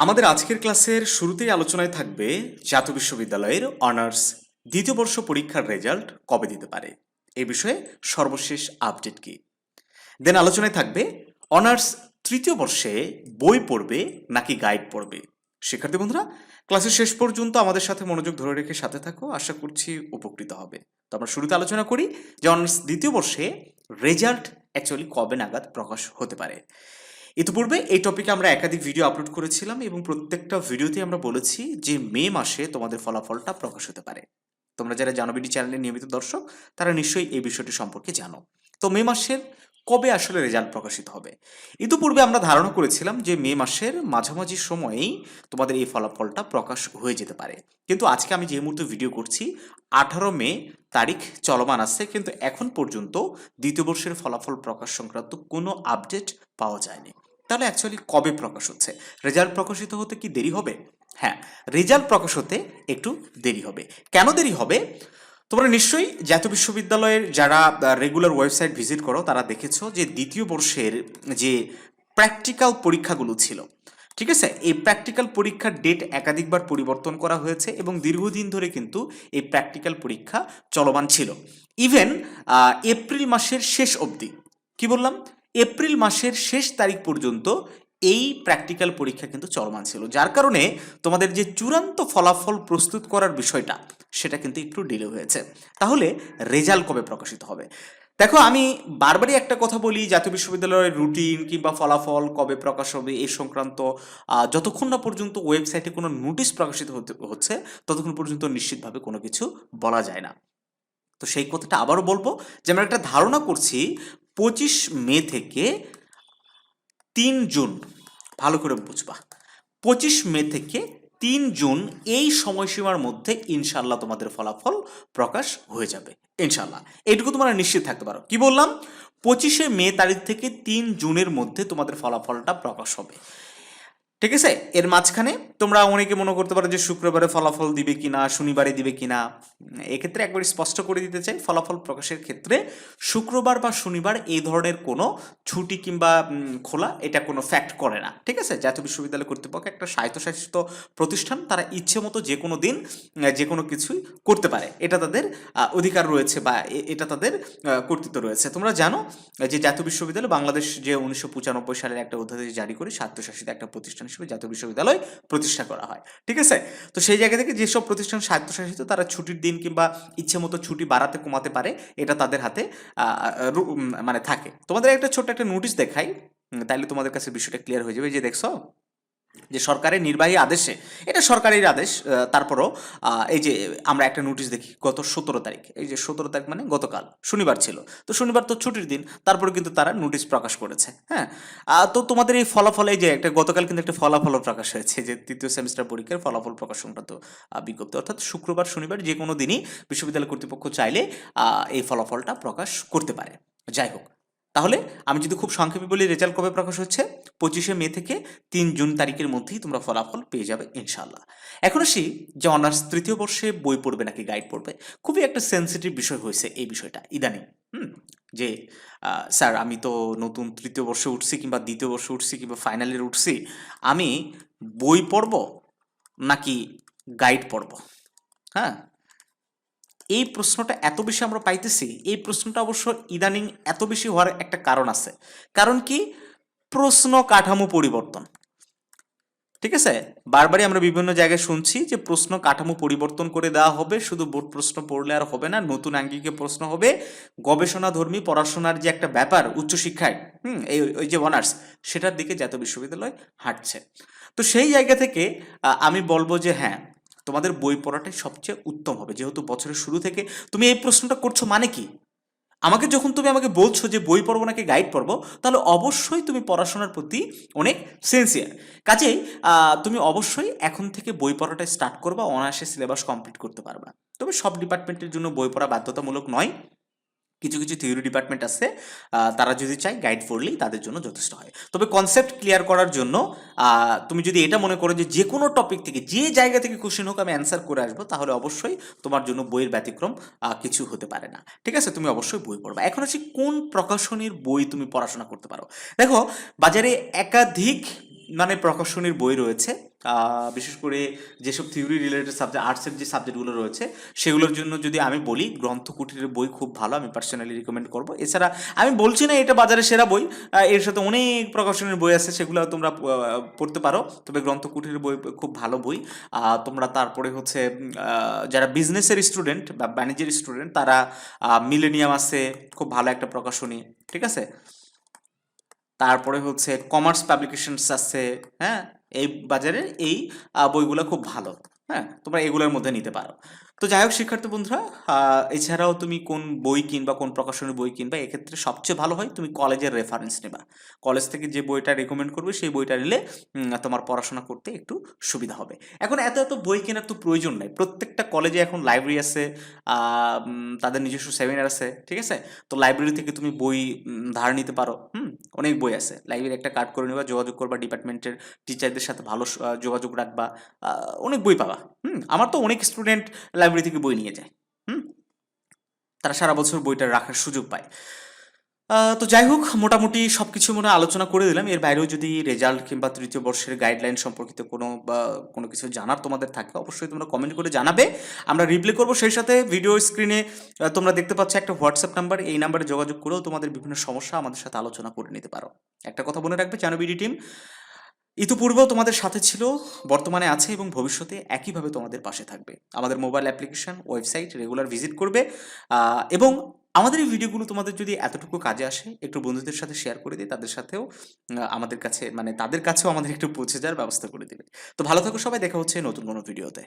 আমাদের আজকের ক্লাসের শুরুতেই আলোচনায় থাকবে জাতীয় বিশ্ববিদ্যালয়ের অনার্স দ্বিতীয় বর্ষ পরীক্ষার রেজাল্ট কবে দিতে পারে? এ বিষয়ে সর্বশেষ আপডেট কি? দেন আলোচনায় থাকবে, অনার্স তৃতীয় বর্ষে বই পড়বে নাকি গাইড পড়বে? শিক্ষার্থী বন্ধুরা, ক্লাসের শেষ পর্যন্ত আমাদের সাথে মনোযোগ ধরে রেখে সাথে থাকো, আশা করছি উপকৃত হবে। তো আমরা শুরুতে আলোচনা করি যে অনার্স দ্বিতীয় বর্ষে রেজাল্ট অ্যাকচুয়ালি কবে নাগাদ প্রকাশ হতে পারে? ইতিপূর্বে এই টপিকে আমরা একাধিক ভিডিও আপলোড করেছিলাম এবং প্রত্যেকটা ভিডিওতে আমরা বলেছি যে মে মাসে তোমাদের ফলাফলটা প্রকাশ হতে পারে। তোমরা যারা জানবিডি চ্যানেলের নিয়মিত দর্শক, তারা নিশ্চয়ই এই বিষয়টি সম্পর্কে জানো। তো মে মাসের কবে আসলে রেজাল্ট প্রকাশিত হবে? ইতিপূর্বে আমরা ধারণা করেছিলাম যে মে মাসের মাঝামাঝি সময়েই তোমাদের এই ফলাফলটা প্রকাশ হয়ে যেতে পারে। কিন্তু আজকে আমি যে মুহূর্তে ভিডিও করছি, আঠারো মে তারিখ চলমান আছে, কিন্তু এখন পর্যন্ত দ্বিতীয় বর্ষের ফলাফল প্রকাশ সংক্রান্ত কোনো আপডেট পাওয়া যায়নি। তাহলে অ্যাকচুয়ালি কবে প্রকাশ হচ্ছে? রেজাল্ট প্রকাশিত হতে কি দেরি হবে? হ্যাঁ রেজাল্ট প্রকাশ হতে একটু দেরি হবে। কেন দেরি হবে? তোমরা নিশ্চয়ই জাতীয় বিশ্ববিদ্যালয়ের যারা রেগুলার ওয়েবসাইট ভিজিট করো, তারা দেখেছ যে দ্বিতীয় বর্ষের যে প্র্যাকটিক্যাল পরীক্ষাগুলো ছিল। ঠিক আছে? এই প্র্যাকটিক্যাল পরীক্ষার ডেট একাধিকবার পরিবর্তন করা হয়েছে এবং দীর্ঘদিন ধরে কিন্তু এই প্র্যাকটিক্যাল পরীক্ষা চলমান ছিল। ইভেন এপ্রিল মাসের শেষ অবধি। কি বললাম? এপ্রিল মাসের শেষ তারিখ পর্যন্ত এই প্র্যাকটিক্যাল পরীক্ষা কিন্তু চলমান ছিল। যার কারণে তোমাদের যে চূড়ান্ত ফলাফল প্রস্তুত করার বিষয়টা, সেটা কিন্তু একটু ডিলে হয়েছে। তাহলে রেজাল্ট কবে প্রকাশিত হবে? দেখো, আমি বারবারই একটা কথা বলি, জাতীয় বিশ্ববিদ্যালয়ের রুটিন কিংবা ফলাফল কবে প্রকাশ হবে এই সংক্রান্ত যতক্ষণ না পর্যন্ত ওয়েবসাইটে কোনো নোটিশ প্রকাশিত হচ্ছে, ততক্ষণ পর্যন্ত নিশ্চিতভাবে কোনো কিছু বলা যায় না। তো সেই কথাটা আবারও বলব, যে আমরা একটা ধারণা করছি, পঁচিশ মে থেকে তিন জুন, ভালো করে বুঝবা। পঁচিশ মে থেকে তিন জুন এই সময়সীমার মধ্যে ইনশাল্লাহ তোমাদের ফলাফল প্রকাশ হয়ে যাবে ইনশাল্লাহ এটুকু তোমরা নিশ্চিত থাকতে পারো। কি বললাম? পঁচিশে মে তারিখ থেকে তিন জুনের মধ্যে তোমাদের ফলাফলটা প্রকাশ হবে। ঠিক আছে? এর মাঝখানে তোমরা অনেকে মনে করতে পারো যে শুক্রবারে ফলাফল দিবে কিনা, শনিবারে দিবে কিনা। এক্ষেত্রে একবার স্পষ্ট করে দিতে চাই, ফলাফল প্রকাশের ক্ষেত্রে শুক্রবার বা শনিবার এই ধরনের কোনো ছুটি কিংবা খোলা এটা কোনো ফ্যাক্ট করে না। ঠিক আছে? জাতীয় বিশ্ববিদ্যালয় কর্তৃপক্ষ একটা স্বায়ত্তশাসিত প্রতিষ্ঠান, তারা ইচ্ছে মতো যে কোনো দিন যে কোনো কিছুই করতে পারে। এটা তাদের অধিকার রয়েছে বা এটা তাদের কর্তৃত্ব রয়েছে। তোমরা জানো যে জাতীয় বিশ্ববিদ্যালয় বাংলাদেশ যে উনিশশো পঁচানব্বই সালের একটা অধ্যাদেশ জারি করে স্বায়ত্তশাসিত একটা প্রতিষ্ঠান হিসেবে জাতীয় বিশ্ববিদ্যালয় প্রতিষ্ঠা করা হয়। ঠিক আছে? তো সেই জায়গা থেকে যেসব প্রতিষ্ঠান স্বায়ত্তশাসিত, তারা ছুটির দিন কিংবা ইচ্ছে মতো ছুটি বাড়াতে, কমাতে পারে, এটা তাদের হাতে মানে থাকে। তোমাদের একটা ছোট্ট একটা নোটিশ দেখাই। তাইলে তোমাদের কাছে বিষয়টা ক্লিয়ার হয়ে যাবে যে দেখছ? যে সরকারের নির্বাহী আদেশে, এটা সরকারের আদেশ তারপরও এই যে আমরা একটা নোটিশ দেখি গত সতেরো তারিখ, এই যে সতেরো তারিখ মানে গতকাল, শনিবার ছিল। তো শনিবার তো ছুটির দিন তারপরে কিন্তু তারা নোটিশ প্রকাশ করেছে হ্যাঁ? তো তোমাদের এই ফলাফল, এই যে একটা গতকাল কিন্তু একটা ফলাফলও প্রকাশ হয়েছে, যে তৃতীয় সেমিস্টার পরীক্ষার ফলাফল প্রকাশ সংক্রান্ত বিজ্ঞপ্তি, অর্থাৎ শুক্রবার, শনিবার যে কোনো দিনই বিশ্ববিদ্যালয় কর্তৃপক্ষ চাইলে এই ফলাফলটা প্রকাশ করতে পারে। যাই হোক তাহলে আমি যদি খুব সংক্ষেপে বলি রেজাল্ট কবে প্রকাশ হচ্ছে? পঁচিশে মে থেকে তিন জুন তারিখের মধ্যেই তোমরা ফলাফল পেয়ে যাবে ইনশাল্লাহ এখন আসি যে অনার্স তৃতীয় বর্ষে বই পড়বে নাকি গাইড পড়বে? খুবই একটা সেন্সিটিভ বিষয় হয়েছে এই বিষয়টা, ইদানিং। হুম? যে স্যার আমি তো নতুন তৃতীয় বর্ষে উঠছি কিংবা দ্বিতীয় বর্ষে উঠছি কিংবা ফাইনালের উঠছি, আমি বই পড়ব নাকি গাইড পড়ব? হ্যাঁ? এই প্রশ্নটা এত বেশি আমরা পাইতেছি, এই প্রশ্নটা অবশ্য ইদানিং এত বেশি হওয়ার একটা কারণ আছে। কারণ কি? প্রশ্ন কাঠামো পরিবর্তন। ঠিক আছে? বারবারই আমরা বিভিন্ন জায়গায় শুনছি যে প্রশ্ন কাঠামো পরিবর্তন করে দেওয়া হবে, শুধু বোর্ড প্রশ্ন পড়লে আর হবে না, নতুন আঙ্গিকে প্রশ্ন হবে। গবেষণাধর্মী পড়াশোনার যে একটা ব্যাপার উচ্চশিক্ষায়, হুম, এই ওই যে অনার্স সেটার দিকে জাতীয় বিশ্ববিদ্যালয় হাঁটছে। তো সেই জায়গা থেকে আমি বলব যে হ্যাঁ তোমাদের বই পড়াটাই সবচেয়ে উত্তম হবে। যেহেতু বছরের শুরু থেকে তুমি এই প্রশ্নটা করছ মানে কি? আমাকে যখন তুমি আমাকে বলছো যে বই পড়ব নাকি গাইড পড়ব, তাহলে অবশ্যই তুমি পড়াশোনার প্রতি অনেক সেন্সিয়ার কাজেই তুমি অবশ্যই এখন থেকে বই পড়াটা স্টার্ট করবা, অনায়াসে সিলেবাস কমপ্লিট করতে পারবা। তবে সব ডিপার্টমেন্টের জন্য বই পড়া বাধ্যতামূলক নয়। কিছু কিছু থিওরি ডিপার্টমেন্ট আছে তারা যদি চায় গাইড পড়লেই তাদের জন্য যথেষ্ট হয়। তবে কনসেপ্ট ক্লিয়ার করার জন্য তুমি যদি এটা মনে করো যে যে কোনো টপিক থেকে, যে জায়গা থেকে কোশ্চেন হোক আমি অ্যান্সার করে আসব, তাহলে অবশ্যই তোমার জন্য বইয়ের ব্যতিক্রম কিছু হতে পারে না। ঠিক আছে? তুমি অবশ্যই বই পড়বা। এখন হচ্ছে কোন প্রকাশনীর বই তুমি পড়াশোনা করতে পারো? দেখো, বাজারে একাধিক মানে প্রকাশনীর বই রয়েছে। বিশেষ করে যেসব থিওরি রিলেটেড সাবজেক্ট আর্টসের যে সাবজেক্টগুলো রয়েছে, সেগুলোর জন্য যদি আমি বলি, গ্রন্থ কুটিরের বই খুব ভালো, আমি পার্সোনালি রিকমেন্ড করব। এছাড়া আমি বলছি না এটা বাজারে সেরা বই এর সাথে অনেক প্রকাশনের বই আছে, সেগুলো তোমরা পড়তে পারো। তবে গ্রন্থ কুটিরের বই খুব ভালো বই। তোমরা তারপরে হচ্ছে যারা বিজনেসের স্টুডেন্ট বা বাণিজ্যের স্টুডেন্ট তারা মিলেনিয়াম আছে, খুব ভালো একটা প্রকাশনী, ঠিক আছে? তারপরে হচ্ছে কমার্স পাবলিকেশনস আছে হ্যাঁ? এই বাজারের এই বইগুলো খুব ভালো হ্যাঁ? তোমরা এগুলোর মধ্যে নিতে পারো। তো যাই হোক, শিক্ষার্থী বন্ধুরা এছাড়াও তুমি কোন বই কিনবা, কোন প্রকাশনের বই কিনবা, এক্ষেত্রে সবচেয়ে ভালো হয় তুমি কলেজের রেফারেন্স নেবা। কলেজ থেকে যে বইটা রেকমেন্ড করবে, সেই বইটা নিলে তোমার পড়াশোনা করতে একটু সুবিধা হবে। এখন এত এত বই কেনার তো প্রয়োজন নাই। প্রত্যেকটা কলেজে এখন লাইব্রেরি আছে তাদের নিজস্ব সেমিনার আছে, ঠিক আছে? তো লাইব্রেরি থেকে তুমি বই ধার নিতে পারো, হুম? অনেক বই আছে। লাইব্রেরি একটা কার্ড করে নেবা, যোগাযোগ করবা ডিপার্টমেন্টের টিচারদের সাথে ভালো যোগাযোগ রাখবা অনেক বই পাবা, হুম? আমার তো অনেক স্টুডেন্ট লাইব্রেরি থেকে বই নিয়ে যায়, হুম? তারা সারা বছর বইটা রাখার সুযোগ পায়। তো যাই হোক, মোটামুটি সব কিছু মনে আলোচনা করে দিলাম। এর বাইরেও যদি রেজাল্ট কিংবা তৃতীয় বর্ষের গাইডলাইন সম্পর্কিত কোনো বা কোনো কিছু জানার তোমাদের থাকে, অবশ্যই তোমরা কমেন্ট করে জানাবে। আমরা রিপ্লে করব, সেই সাথে ভিডিও স্ক্রিনে তোমরা দেখতে পাচ্ছ একটা হোয়াটসঅ্যাপ নাম্বার এই নাম্বারে যোগাযোগ করেও তোমাদের বিভিন্ন সমস্যা আমাদের সাথে আলোচনা করে নিতে পারো। একটা কথা মনে রাখবে জানবিডি টিম ইতিপূর্বেও তোমাদের সাথে ছিল, বর্তমানে আছে এবং ভবিষ্যতে একইভাবে তোমাদের পাশে থাকবে। আমাদের mobile application website regular visit করবে এবং আমাদের এই ভিডিওগুলো তোমাদের যদি এতটুকু কাজে আসে, একটু বন্ধুদের সাথে শেয়ার করে দিই, তাদের সাথেও আমাদের কাছে মানে তাদের কাছেও আমাদের একটু পৌঁছে যাওয়ার ব্যবস্থা করে দেবে। তো ভালো থাকো সবাই, দেখা হচ্ছে নতুন কোনো ভিডিওতে